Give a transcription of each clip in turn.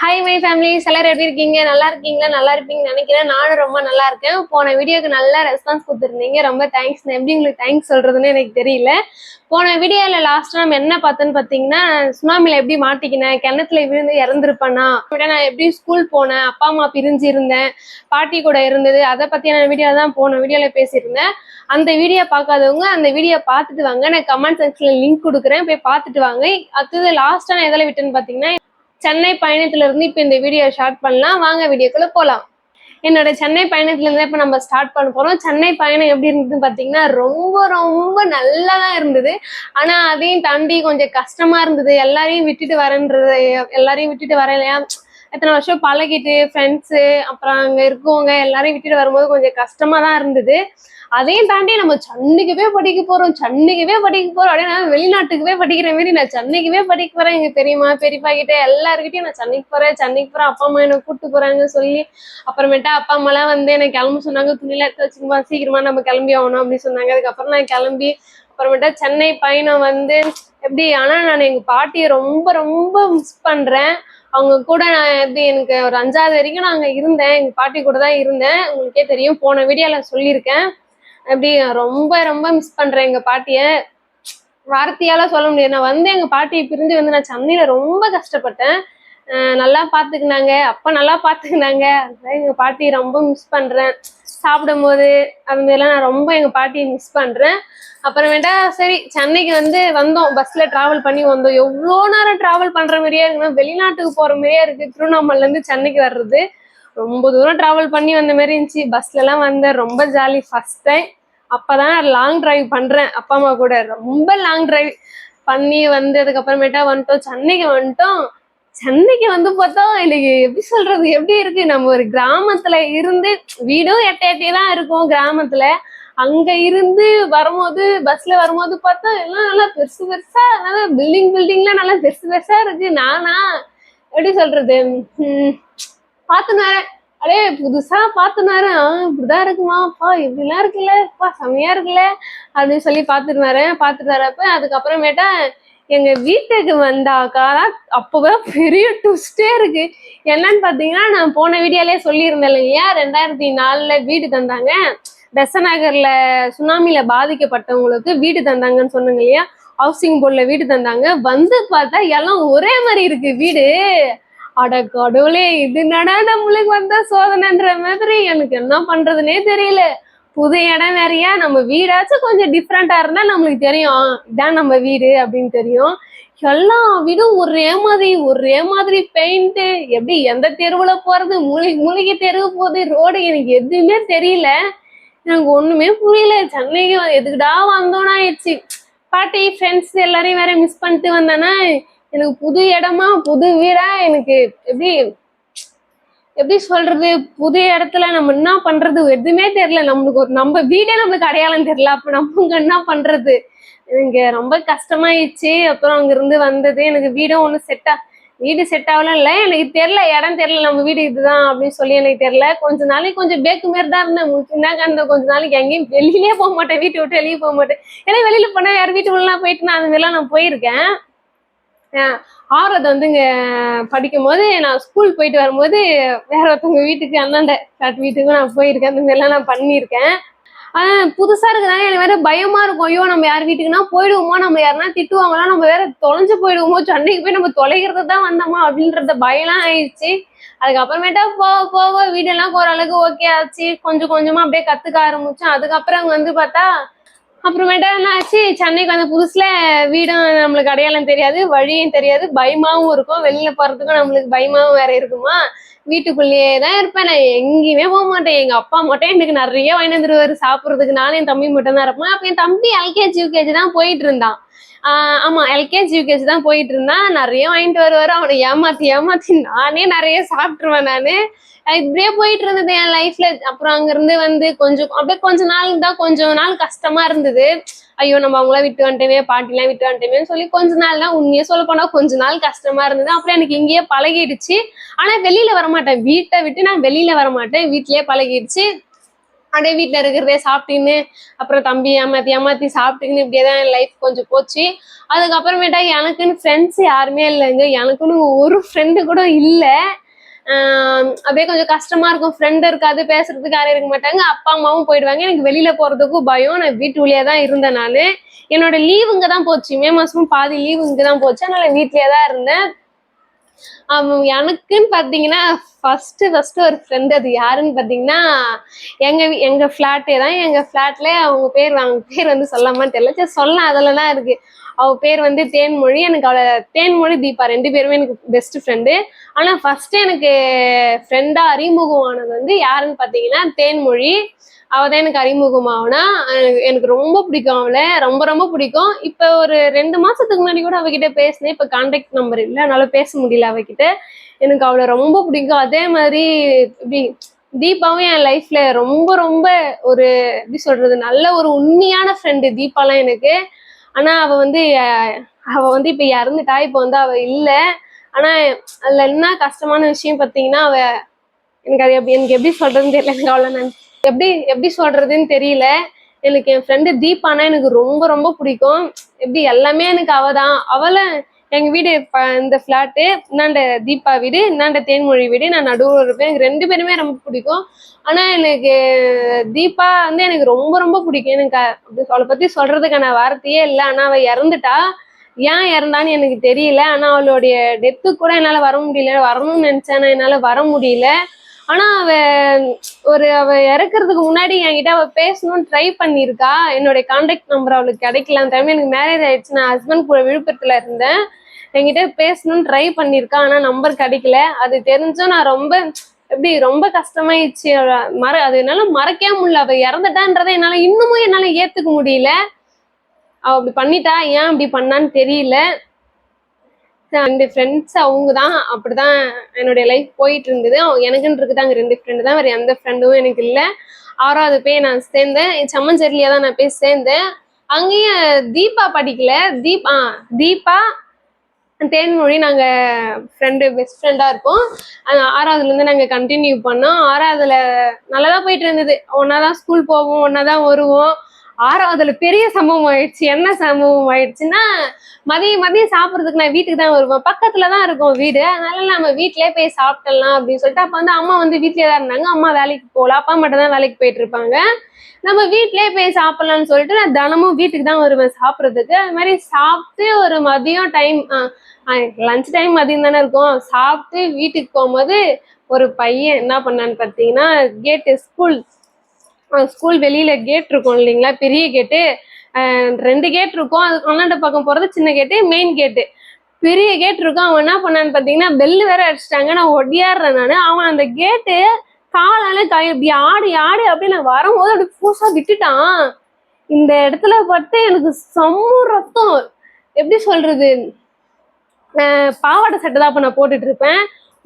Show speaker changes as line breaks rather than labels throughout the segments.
hi my family சிலர் எப்படி இருக்கீங்க நல்லா இருக்கீங்களா நல்லா இருப்பீங்க நினைக்கிறேன் நானும் ரொம்ப நல்லா இருக்கேன் போன வீடியோக்கு நல்லா ரெஸ்பான்ஸ் கொடுத்துருந்தீங்க ரொம்ப தேங்க்ஸ் எப்படி உங்களுக்கு தேங்க்ஸ் சொல்கிறதுன்னு எனக்கு தெரியல போன வீடியோவில் லாஸ்ட் நம்ம என்ன பார்த்தோன்னு பார்த்தீங்கன்னா சுனாமியில் எப்படி மாட்டிக்கினேன் கிணத்துல விழுந்து இறந்துருப்பேனா விட நான் எப்படி ஸ்கூல் போனேன் அப்பா அம்மா பிரிஞ்சு இருந்தேன் பாட்டி கூட இருந்தது அதை பற்றியான வீடியோ தான் போன வீடியோவில் பேசியிருந்தேன் அந்த வீடியோ பார்க்காதவங்க அந்த வீடியோ பார்த்துட்டு வாங்க நான் கமெண்ட் செக்ஷன்ல லிங்க் கொடுக்குறேன் போய் பார்த்துட்டு வாங்க அடுத்தது லாஸ்ட்டாக நான் எதில் விட்டேன்னு பார்த்தீங்கன்னா சென்னை பயணத்துல இருந்து இப்ப இந்த வீடியோ ஷார்ட் பண்ணலாம் வாங்க வீடியோக்குள்ளே போகலாம் என்னோட சென்னை பயணத்துல பயணத்துலேருந்து இப்ப நம்ம ஸ்டார்ட் பண்ண போறோம் சென்னை பயணம் எப்படி இருந்ததுன்னு பார்த்தீங்கன்னா ரொம்ப ரொம்ப நல்லதா இருந்தது ஆனா அதையும் தாண்டி கொஞ்சம் கஷ்டமா இருந்தது எல்லாரையும் விட்டுட்டு வரேன்றது எல்லாரையும் விட்டுட்டு வர இல்லையா எத்தனை வருஷம் பழகிட்டு ஃப்ரெண்ட்ஸு அப்புறம் அங்கே இருக்கவங்க எல்லாரையும் விட்டுட்டு வரும்போது கொஞ்சம் கஷ்டமாக தான் இருந்தது அதையும் தாண்டி நம்ம சென்னைக்குவே படிக்க போறோம் சென்னைக்குவே படிக்க போறோம் அப்படின்னா வெளிநாட்டுக்குவே படிக்கிற மாதிரி நான் சென்னைக்குவே படிக்க போறேன் எங்க பெரியமா பெரியப்பா கிட்ட எல்லாருக்கிட்டையும் நான் சென்னைக்கு போறேன் சென்னைக்கு போறேன் அப்பா அம்மா என்ன கூப்பிட்டு போறாங்கன்னு சொல்லி அப்புறமேட்டா அப்பா அம்மாலாம் வந்து எனக்கு கிளம்ப சொன்னாங்க துணியில எடுத்து வச்சுக்கோமா சீக்கிரமா நம்ம கிளம்பி ஆகணும் அப்படின்னு சொன்னாங்க அதுக்கப்புறம் நான் கிளம்பி அப்புறமேட்டா சென்னை பயணம் வந்து எப்படி ஆனா நான் எங்க பாட்டியை ரொம்ப ரொம்ப மிஸ் பண்றேன் அவங்க கூட நான் எப்படி எனக்கு ஒரு அஞ்சாவது வரைக்கும் நான் அங்கே இருந்தேன் எங்கள் பாட்டி கூட தான் இருந்தேன் உங்களுக்கே தெரியும் போன வீடியோவில் சொல்லியிருக்கேன் அப்படி ரொம்ப ரொம்ப மிஸ் பண்றேன் எங்க பாட்டிய வார்த்தையால சொல்ல முடியாது நான் வந்து எங்க பாட்டியை பிரிஞ்சு வந்து நான் சென்னையில ரொம்ப கஷ்டப்பட்டேன் நல்லா பாத்துக்கினாங்க அப்ப நல்லா பாத்துக்கினாங்க எங்க பாட்டியை ரொம்ப மிஸ் பண்றேன் சாப்பிடும் போது அது மாதிரிலாம் நான் ரொம்ப எங்க பாட்டியை மிஸ் பண்றேன் அப்புறமேட்டா சரி சென்னைக்கு வந்து வந்தோம் பஸ்ல டிராவல் பண்ணி வந்தோம் எவ்வளோ நேரம் டிராவல் பண்ற மாதிரியே இருக்குன்னா வெளிநாட்டுக்கு போற மாதிரியே இருக்கு திருவண்ணாமலை இருந்து சென்னைக்கு வர்றது ரொம்ப தூரம் ட்ராவல் பண்ணி வந்த மாதிரி இருந்துச்சு பஸ்லலாம் வந்தேன் ரொம்ப ஜாலி ஃபர்ஸ்ட் டைம் அப்போதான் லாங் டிரைவ் பண்றேன் அப்பா அம்மா கூட ரொம்ப லாங் டிரைவ் பண்ணி வந்ததுக்கு அப்புறமேட்டா வந்துட்டோம் சென்னைக்கு வந்துட்டோம் சென்னைக்கு வந்து பார்த்தா எனக்கு எப்படி சொல்றது எப்படி இருக்கு நம்ம ஒரு கிராமத்துல இருந்து வீடும் எட்டை எட்டே தான் இருக்கும் கிராமத்துல அங்க இருந்து வரும்போது பஸ்ல வரும்போது பார்த்தா எல்லாம் நல்லா பெருசு பெருசா நல்லா பில்டிங் பில்டிங்லாம் நல்லா பெருசு பெருசா இருக்கு நானா எப்படி சொல்றது பாத்துனாரு அடே புதுசா பாத்துனாரு இப்படிதான் இருக்குமாப்பா இப்படிலாம் இருக்குல்லப்பா செம்மையா இருக்குல்ல அப்படின்னு சொல்லி பாத்துருந்தாரு பாத்துட்டாரப்ப அதுக்கப்புறமேட்டா எங்க வீட்டுக்கு வந்தாக்கா தான் அப்போதான் பெரிய ட்விஸ்டே இருக்கு என்னன்னு பாத்தீங்கன்னா நான் போன வீடியோலயே சொல்லியிருந்தேன் இல்லையா ரெண்டாயிரத்தி நாலுல வீடு தந்தாங்க பெசநகர்ல சுனாமியில பாதிக்கப்பட்டவங்களுக்கு வீடு தந்தாங்கன்னு சொன்னாங்க இல்லையா ஹவுசிங் போர்டில் வீடு தந்தாங்க வந்து பார்த்தா எல்லாம் ஒரே மாதிரி இருக்கு வீடு அட கடவுளே இது நட நம்மளுக்கு வந்த சோதனைன்ற மாதிரி எனக்கு என்ன பண்றதுனே தெரியல புது இடம் வேறையா நம்ம வீடாச்சும் கொஞ்சம் டிஃப்ரெண்டா இருந்தா நம்மளுக்கு தெரியும் இதான் நம்ம வீடு அப்படின்னு தெரியும் எல்லா வீடும் ஒரே மாதிரி ஒரே மாதிரி பெயிண்ட் எப்படி எந்த தெருவுல போறது மூலிகை மூலிகை தெருவு போகுது ரோடு எனக்கு எதுவுமே தெரியல எனக்கு ஒண்ணுமே புரியல சென்னைக்கு எதுக்குடா வந்தோன்னு ஆயிடுச்சு பாட்டி ஃப்ரெண்ட்ஸ் எல்லாரையும் வேற மிஸ் பண்ணிட்டு வந்தேன்னா எனக்கு புது இடமா புது வீடா எனக்கு எப்படி எப்படி சொல்றது புது இடத்துல நம்ம என்ன பண்றது எதுவுமே தெரியல நம்மளுக்கு ஒரு நம்ம வீடே நம்மளுக்கு அடையாளம் தெரியல அப்ப நம்ம என்ன பண்றது எனக்கு ரொம்ப கஷ்டமாயிடுச்சு அப்புறம் அங்கிருந்து வந்தது எனக்கு வீடும் ஒன்றும் செட்டா வீடு செட் ஆகலாம் இல்லை எனக்கு தெரியல இடம் தெரியல நம்ம வீடு இதுதான் அப்படின்னு சொல்லி எனக்கு தெரியல கொஞ்ச நாளைக்கு கொஞ்சம் பேக்கு மாரி தான் இருந்தேன் முன்னாங்க இருந்தேன் கொஞ்ச நாளைக்கு எங்கேயும் வெளியிலேயே போக மாட்டேன் வீட்டை விட்டு வெளியே போக மாட்டேன் ஏன்னா வெளியில போனா யார் வீட்டு போயிட்டு நான் அந்த மாதிரிலாம் நான் போயிருக்கேன் வந்து வந்துங்க படிக்கும் போது நான் ஸ்கூல் போயிட்டு வரும்போது வேற ஒருத்தவங்க வீட்டுக்கு அண்ணாண்ட காட்டு வீட்டுக்கு நான் போயிருக்கேன் அந்த மாதிரிலாம் நான் பண்ணியிருக்கேன் ஆனால் புதுசாக இருக்கிறனால எனக்கு வேற பயமா இருக்கும் ஐயோ நம்ம யார் வீட்டுக்குன்னா போயிடுவோமோ நம்ம யாருன்னா திட்டுவாங்களா நம்ம வேற தொலைஞ்சு போயிடுவோமோ சென்னைக்கு போய் நம்ம தொலைகிறது தான் வந்தோமா அப்படின்றத பயம்லாம் ஆயிடுச்சு அதுக்கப்புறமேட்டா போக போக வீடெல்லாம் போகிற அளவுக்கு ஓகே ஆச்சு கொஞ்சம் கொஞ்சமாக அப்படியே கற்றுக்க ஆரம்பிச்சோம் அதுக்கப்புறம் அங்கே வந்து பார்த்தா அப்புறமேட்டா என்ன ஆச்சு சென்னைக்கு வந்த புதுசுல வீடும் நம்மளுக்கு அடையாளம் தெரியாது வழியும் தெரியாது பயமாவும் இருக்கும் வெளியில போறதுக்கும் நம்மளுக்கு பயமாவும் வேற இருக்குமா வீட்டுக்குள்ளேயே தான் இருப்பேன் நான் எங்கேயுமே போக மாட்டேன் எங்க அப்பா மட்டும் எனக்கு நிறைய வாங்கி வந்துருவாரு சாப்பிட்றதுக்கு நானும் என் தம்பி மட்டும் தான் இருப்பேன் அப்ப என் தம்பி எல்கேஜி யூகேஜி தான் போயிட்டு இருந்தான் ஆமா எல்கேஜி யூகேஜி தான் போயிட்டு இருந்தான் நிறைய வாங்கிட்டு வருவார் அவனை ஏமாத்தி ஏமாத்தி நானே நிறைய சாப்பிட்ருவேன் நான் இப்படியே போயிட்டு இருந்தது என் லைஃப்ல அப்புறம் இருந்து வந்து கொஞ்சம் அப்படியே கொஞ்ச நாள் தான் கொஞ்சம் நாள் கஷ்டமா இருந்தது ஐயோ நம்ம அவங்கள விட்டு வந்துட்டேமே பாட்டிலாம் விட்டு வந்துட்டேமேன்னு சொல்லி கொஞ்ச நாள் தான் உண்மையே சொல்ல போனா கொஞ்ச நாள் கஷ்டமா இருந்தது அப்புறம் எனக்கு இங்கேயே பழகிடுச்சு ஆனா வெளியில வரமாட்டேன் வீட்டை விட்டு நான் வெளியில வரமாட்டேன் வீட்லயே பழகிடுச்சு அப்படியே வீட்டில் இருக்கிறதே சாப்பிட்டுன்னு அப்புறம் தம்பி ஏமாத்தி ஏமாத்தி சாப்பிட்டுக்கின்னு இப்படியே தான் என் லைஃப் கொஞ்சம் போச்சு அதுக்கப்புறமேட்டா எனக்குன்னு ஃப்ரெண்ட்ஸ் யாருமே இல்லைங்க எனக்குன்னு ஒரு ஃப்ரெண்டு கூட இல்லை அப்படியே கொஞ்சம் கஷ்டமா இருக்கும் ஃப்ரெண்டு இருக்காது பேசுறதுக்கு யாரும் இருக்க மாட்டாங்க அப்பா அம்மாவும் போயிடுவாங்க எனக்கு வெளியில போறதுக்கும் பயம் நான் வீட்டு உள்ளே தான் இருந்தேன் நான் என்னோட லீவு இங்கே தான் போச்சு மே மாசமும் பாதி லீவு இங்கே தான் போச்சு அதனால வீட்லயே தான் இருந்தேன் எனக்குன்னு பார்த்தீங்கன்னா ஃபஸ்ட்டு ஃபஸ்ட்டு ஒரு ஃப்ரெண்டு அது யாருன்னு பார்த்தீங்கன்னா எங்கள் எங்கள் ஃப்ளாட்டே தான் எங்கள் ஃப்ளாட்ல அவங்க பேர் அவங்க பேர் வந்து சொல்லாமான்னு தெரியல சரி சொல்லலாம் அதெல்லாம் இருக்குது அவ பேர் வந்து தேன்மொழி எனக்கு அவளை தேன்மொழி தீபா ரெண்டு பேருமே எனக்கு பெஸ்ட் ஃப்ரெண்டு ஆனால் ஃபர்ஸ்ட் எனக்கு ஃப்ரெண்டா அறிமுகம் ஆனது வந்து யாருன்னு பாத்தீங்கன்னா தேன்மொழி அவள் தான் எனக்கு அறிமுகம் ஆகுனா எனக்கு ரொம்ப பிடிக்கும் அவளை ரொம்ப ரொம்ப பிடிக்கும் இப்போ ஒரு ரெண்டு மாசத்துக்கு முன்னாடி கூட அவகிட்ட பேசினேன் இப்போ கான்டாக்ட் நம்பர் இல்லை என்னால் பேச முடியல அவகிட்ட எனக்கு அவளை ரொம்ப பிடிக்கும் அதே மாதிரி இப்படி தீபாவும் என் லைஃப்ல ரொம்ப ரொம்ப ஒரு எப்படி சொல்றது நல்ல ஒரு உண்மையான ஃப்ரெண்டு தீபாலாம் எனக்கு ஆனா அவ வந்து அவ வந்து இப்ப இறந்துட்டா இப்ப வந்து அவ இல்ல ஆனா அதுல என்ன கஷ்டமான விஷயம் பாத்தீங்கன்னா அவ எனக்கு அது எப்படி எனக்கு எப்படி சொல்றதுன்னு தெரியல எனக்கு அவ்வளோ நான் எப்படி எப்படி சொல்றதுன்னு தெரியல எனக்கு என் ஃப்ரெண்டு தீபானா எனக்கு ரொம்ப ரொம்ப பிடிக்கும் எப்படி எல்லாமே எனக்கு அவ தான் அவளை எங்கள் வீடு இந்த ஃப்ளாட்டு இந்தாண்ட தீபா வீடு இந்தாண்ட தேன்மொழி வீடு நான் நடுவில் இருப்பேன் எனக்கு ரெண்டு பேருமே ரொம்ப பிடிக்கும் ஆனால் எனக்கு தீபா வந்து எனக்கு ரொம்ப ரொம்ப பிடிக்கும் எனக்கு அவளை பற்றி சொல்கிறதுக்கான வார்த்தையே இல்லை ஆனால் அவள் இறந்துட்டா ஏன் இறந்தான்னு எனக்கு தெரியல ஆனால் அவளுடைய டெத்து கூட என்னால் வர முடியல வரணும்னு நினச்சேன் ஆனால் என்னால் வர முடியல ஆனால் அவ ஒரு அவ இறக்குறதுக்கு முன்னாடி என்கிட்ட அவ பேசணும்னு ட்ரை பண்ணியிருக்கா என்னுடைய கான்டாக்ட் நம்பர் அவளுக்கு கிடைக்கல அந்த டைம் எனக்கு மேரேஜ் ஆயிடுச்சு நான் ஹஸ்பண்ட் கூட விழுப்புரத்தில் இருந்தேன் என்கிட்ட பேசணும்னு ட்ரை பண்ணியிருக்கேன் ஆனா நம்பர் கிடைக்கல அது தெரிஞ்சும் நான் ரொம்ப எப்படி ரொம்ப கஷ்டமாயிடுச்சு மற அது என்னால மறக்கவே முடியல அவ இறந்துட்டான்றதை என்னால இன்னமும் என்னால ஏத்துக்க முடியல அவ அப்படி பண்ணிட்டா ஏன் அப்படி பண்ணான்னு தெரியல ரெண்டு ஃப்ரெண்ட்ஸ் அவங்க தான் அப்படிதான் என்னுடைய லைஃப் போயிட்டு இருந்தது எனக்குன்னு இருக்குது அங்கே ரெண்டு ஃப்ரெண்டு தான் வேற எந்த ஃப்ரெண்டும் எனக்கு இல்லை ஆறாவது போய் நான் சேர்ந்தேன் சம்மஞ்சேரியில தான் நான் போய் சேர்ந்தேன் அங்கேயும் தீபா படிக்கல தீபா தீபா தேன்மொழி நாங்கள் ஃப்ரெண்டு பெஸ்ட் ஃப்ரெண்டாக இருக்கோம் ஆறாவதுலேருந்து நாங்கள் கண்டினியூ பண்ணோம் ஆறாவதுல நல்லா தான் போயிட்டு இருந்தது ஒன்றா தான் ஸ்கூல் போவோம் ஒன்றா தான் வருவோம் ஆறாவது அதுல பெரிய சம்பவம் ஆயிடுச்சு என்ன சம்பவம் ஆயிடுச்சுன்னா மதியம் மதியம் சாப்பிட்றதுக்கு நான் வீட்டுக்கு தான் வருவேன் பக்கத்துலதான் தான் இருக்கும் வீடு அதனால நம்ம வீட்டிலே போய் சாப்பிடலாம் அப்படின்னு சொல்லிட்டு அப்ப வந்து அம்மா வந்து வீட்லயே தான் இருந்தாங்க அம்மா வேலைக்கு போகல அப்பா மட்டும் தான் வேலைக்கு போயிட்டு இருப்பாங்க நம்ம வீட்லயே போய் சாப்பிடலாம்னு சொல்லிட்டு நான் தினமும் வீட்டுக்கு தான் வருவேன் சாப்பிட்றதுக்கு அது மாதிரி சாப்பிட்டு ஒரு மதியம் டைம் லஞ்ச் டைம் மதியம் தானே இருக்கும் சாப்பிட்டு வீட்டுக்கு போகும்போது ஒரு பையன் என்ன பண்ணான்னு பார்த்தீங்கன்னா கேட்டு ஸ்கூல் ஸ்கூல் வெளியில கேட் இருக்கும் இல்லைங்களா பெரிய கேட்டு ரெண்டு கேட் இருக்கும் அது ஒன்னாண்ட பக்கம் போறது சின்ன கேட்டு மெயின் கேட்டு பெரிய கேட் இருக்கும் அவன் என்ன பண்ணான்னு பார்த்தீங்கன்னா பெல்லு வேற அடிச்சிட்டாங்க நான் ஒடியாடுறேன் நான் அவன் அந்த கேட்டு காலால கை இப்படி ஆடி ஆடி அப்படியே நான் வரும்போது அப்படி பூசா விட்டுட்டான் இந்த இடத்துல பார்த்து எனக்கு செம்ம ரத்தம் எப்படி சொல்றது பாவாடை சட்டை தான் அப்போ நான் போட்டுட்டு இருப்பேன்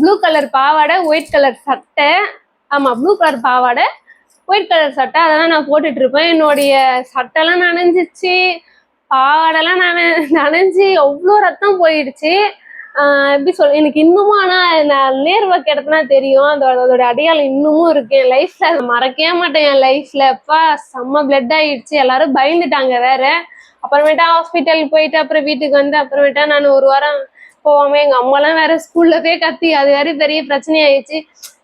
ப்ளூ கலர் பாவாடை ஒயிட் கலர் சட்டை ஆமா ப்ளூ கலர் பாவாடை ஒயிட் கலர் சட்டை அதெல்லாம் நான் போட்டுட்டு இருப்பேன் என்னுடைய சட்டைலாம் நனைஞ்சிச்சு பாடெல்லாம் நன நனைஞ்சி அவ்வளோ ரத்தம் போயிடுச்சு எப்படி சொல் எனக்கு இன்னமும் ஆனால் நான் நேர்வை கிடத்துனா தெரியும் அதோட அதோட அடையாளம் இன்னமும் இருக்கேன் என் லைஃப்ல அதை மறக்கவே மாட்டேன் என் லைஃப்ல அப்பா செம்ம பிளட் ஆயிடுச்சு எல்லாரும் பயந்துட்டாங்க வேற அப்புறமேட்டா ஹாஸ்பிட்டல் போயிட்டு அப்புறம் வீட்டுக்கு வந்து அப்புறமேட்டா நான் ஒரு வாரம் போகாம எங்க அம்மாலாம் வேற ஸ்கூல்ல போய் கத்தி அது வேற பெரிய பிரச்சனை ஆயிடுச்சு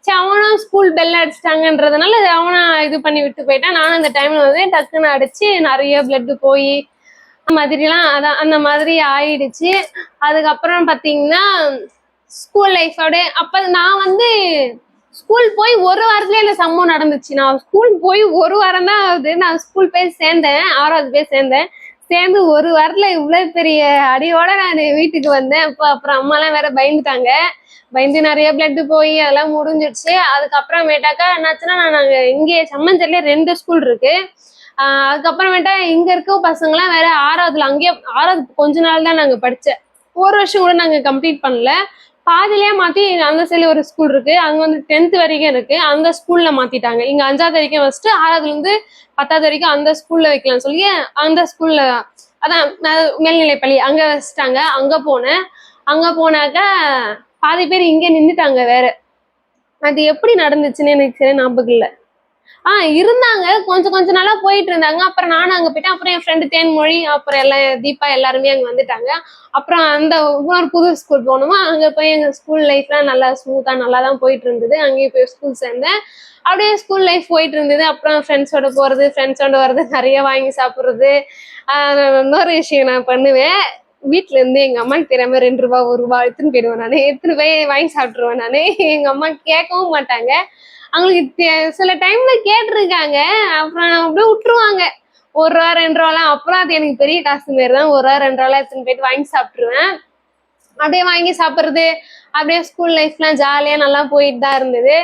சரி அவனும் ஸ்கூல் பெல் அடிச்சிட்டாங்கன்றதுனால அவனா இது பண்ணி விட்டு போயிட்டான் நானும் அந்த டைம்ல வந்து டக்குன்னு அடிச்சு நிறைய பிளட்டு போய் மாதிரிலாம் அதான் அந்த மாதிரி ஆயிடுச்சு அதுக்கப்புறம் பார்த்தீங்கன்னா ஸ்கூல் லைஃபோட அப்போ நான் வந்து ஸ்கூல் போய் ஒரு வாரத்துல இந்த சம்பவம் நடந்துச்சு நான் ஸ்கூல் போய் ஒரு வாரம் தான் ஆகுது நான் ஸ்கூல் போய் சேர்ந்தேன் ஆறாவது போய் சேர்ந்தேன் சேர்ந்து ஒரு வாரத்துல இவ்வளவு பெரிய அடியோட நான் வீட்டுக்கு வந்தேன் அப்போ அப்புறம் அம்மா எல்லாம் வேற பயந்துட்டாங்க பயந்து நிறைய பிளட் போய் அதெல்லாம் முடிஞ்சிடுச்சு அதுக்கப்புறமேட்டாக்கா என்னாச்சுன்னா நாங்க இங்கே சம்மஞ்சல்ல ரெண்டு ஸ்கூல் இருக்கு ஆஹ் அதுக்கப்புறமேட்டா இங்க இருக்க எல்லாம் வேற ஆறாவதுல அங்கேயே ஆறாவது கொஞ்ச நாள் தான் நாங்க படிச்சேன் ஒரு வருஷம் கூட நாங்க கம்ப்ளீட் பண்ணல பாதிலேயே மாற்றி அந்த சைடில் ஒரு ஸ்கூல் இருக்குது அங்கே வந்து டென்த்து வரைக்கும் இருக்குது அந்த ஸ்கூலில் மாற்றிட்டாங்க இங்கே அஞ்சாவது வரைக்கும் வச்சுட்டு ஆறாவதுலேருந்து பத்தாவது வரைக்கும் அந்த ஸ்கூலில் வைக்கலாம்னு சொல்லி அந்த ஸ்கூலில் அதான் மேல்நிலைப்பள்ளி அங்கே வச்சுட்டாங்க அங்கே போனேன் அங்கே போனாக்கா பாதி பேர் இங்கே நின்றுட்டாங்க வேற அது எப்படி நடந்துச்சுன்னு எனக்கு சரி ஞாபகம் இல்லை ஆஹ் இருந்தாங்க கொஞ்சம் கொஞ்ச நாளா போயிட்டு இருந்தாங்க அப்புறம் நானும் அங்க போயிட்டேன் அப்புறம் என் ஃப்ரெண்டு தேன்மொழி அப்புறம் எல்லாம் தீபா எல்லாருமே அங்க வந்துட்டாங்க அப்புறம் அந்த இன்னொரு புது ஸ்கூல் போனோமா அங்க போய் எங்க ஸ்கூல் லைஃப்லாம் நல்லா ஸ்மூத்தா நல்லா தான் போயிட்டு இருந்தது அங்கேயே போய் ஸ்கூல் சேர்ந்தேன் அப்படியே ஸ்கூல் லைஃப் போயிட்டு இருந்தது அப்புறம் ஃப்ரெண்ட்ஸோட போறது ஃப்ரெண்ட்ஸோட வர்றது நிறைய வாங்கி சாப்பிட்றது இன்னொரு விஷயம் நான் பண்ணுவேன் வீட்டுல இருந்து எங்க அம்மாக்கு தெரியாம ரெண்டு ரூபா ஒரு ரூபா எடுத்துன்னு போயிடுவேன் நானே எடுத்துன்னு போய் வாங்கி சாப்பிட்டுருவேன் நானே எங்க அம்மா கேட்கவும் மாட்டாங்க அவங்களுக்கு சில டைம்ல கேட்டிருக்காங்க அப்புறம் அப்படியே விட்டுருவாங்க ஒரு ரூபா ரெண்டு ரூபாலாம் அப்புறம் அது எனக்கு பெரிய காசு மாரி தான் ஒரு ரூபா ரெண்டு ரூபாய் எடுத்துன்னு போயிட்டு வாங்கி சாப்பிட்டுருவேன் அப்படியே வாங்கி சாப்பிட்றது அப்படியே ஸ்கூல் லைஃப்லாம் ஜாலியாக நல்லா போயிட்டு தான் இருந்தது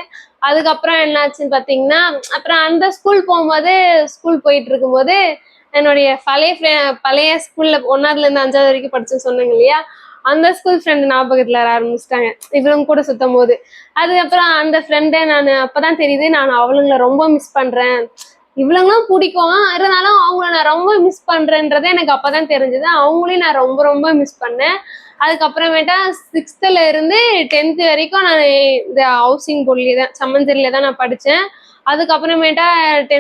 அதுக்கப்புறம் என்னாச்சுன்னு பார்த்தீங்கன்னா அப்புறம் அந்த ஸ்கூல் போகும்போது ஸ்கூல் போயிட்டு இருக்கும்போது என்னுடைய பழைய பழைய ஸ்கூல்ல ஒன்னாவதுல இருந்து அஞ்சாவது வரைக்கும் படிச்சு சொன்னேங்க இல்லையா அந்த ஸ்கூல் ஃப்ரெண்டு ஞாபகத்தில் வர ஆரம்பிச்சிட்டாங்க இவளுங்க கூட சுத்தும் போது அதுக்கப்புறம் அந்த ஃப்ரெண்டை நான் அப்பதான் தெரியுது நான் அவளுங்களை ரொம்ப மிஸ் பண்றேன் இவ்வளவுலாம் பிடிக்கும் இருந்தாலும் அவங்கள நான் ரொம்ப மிஸ் பண்றேன்றதே எனக்கு அப்பதான் தெரிஞ்சது அவங்களையும் நான் ரொம்ப ரொம்ப மிஸ் பண்ணேன் அதுக்கப்புறமேட்டா சிக்ஸ்த்துல இருந்து டென்த்து வரைக்கும் நான் இந்த ஹவுசிங் போர்ட்லேயே தான் சம்மந்தரில தான் நான் படித்தேன் அதுக்கப்புறமேட்டா டென்த்